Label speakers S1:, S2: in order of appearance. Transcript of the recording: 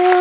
S1: U